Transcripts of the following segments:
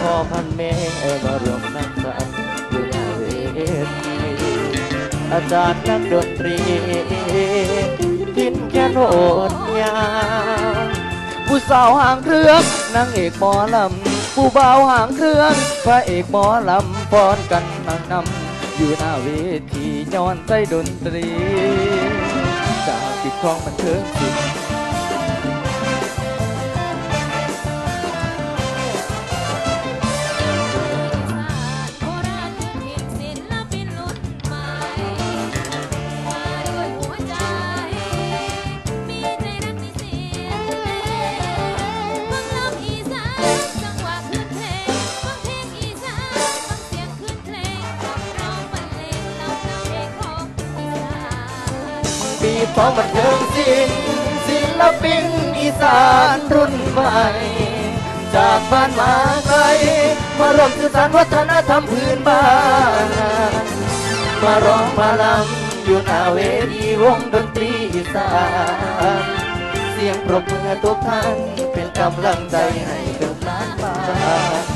พ่อพันเมมารวมสังสรรค์อยู่หน้าเวทีอาจารย์นักดนตรีทินแค่โนดยาผู้สาวห่างเครื่องนางเอกหมอลำผู้บ่าวห่างเครื่องพระเอกหมอลำฟ้อนกันนางนำอยู่หน้าเวทีย้อนใจดนตรีจากปิดทองมันเทิงสิ ปีทองมันเทิงศิลป์ศิลปินอีสานรุ่นใหม่ จากบ้านมาไกลมารวมสืบสานวัฒนธรรมพื้นบ้าน มาร้องมาลำอยู่หน้าเวทีวงดนตรีอีสานเสียงปรบมือทุกท่านเป็นกำลังใจให้กับล้านบ้าน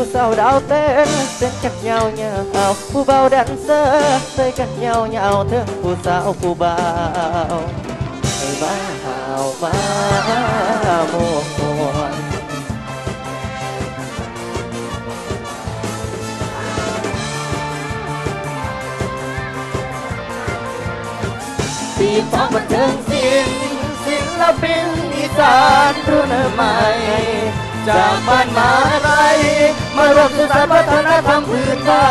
ผู้สาวดาวเต้นเต้นกันยาวยาวผู้เบาแดนเซอร์เต้นกันยาวยาวถึงผู้สาวผู้เบาให้มาหาวมาโมวนปีฟองบันเทิงศิลป์ศิลปินอีสานรุ่นใหม่จากบ้านมาไร มารวมสืบสานวัฒนธรรมพื้นบ้า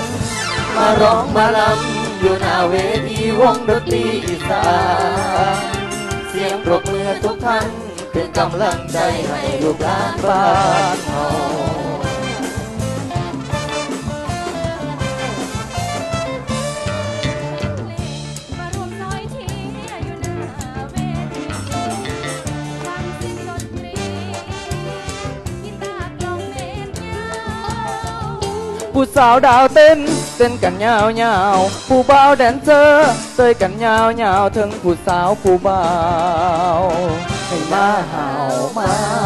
นมาร้องมาลำอยู่หน้าเวทีวงดนตรีอีสานเสียงปรบมือทุกท่านเป็นกำลังใจให้ลูกหลานบ้านเฮา ผู้สาวดาวเต้น เต้นกันยาวยาวผู้บ่าวแดนเซอร์เต้ยกันยาวยาวถึงผู้สาวผู้บ่าวให้มาหาวมาโมว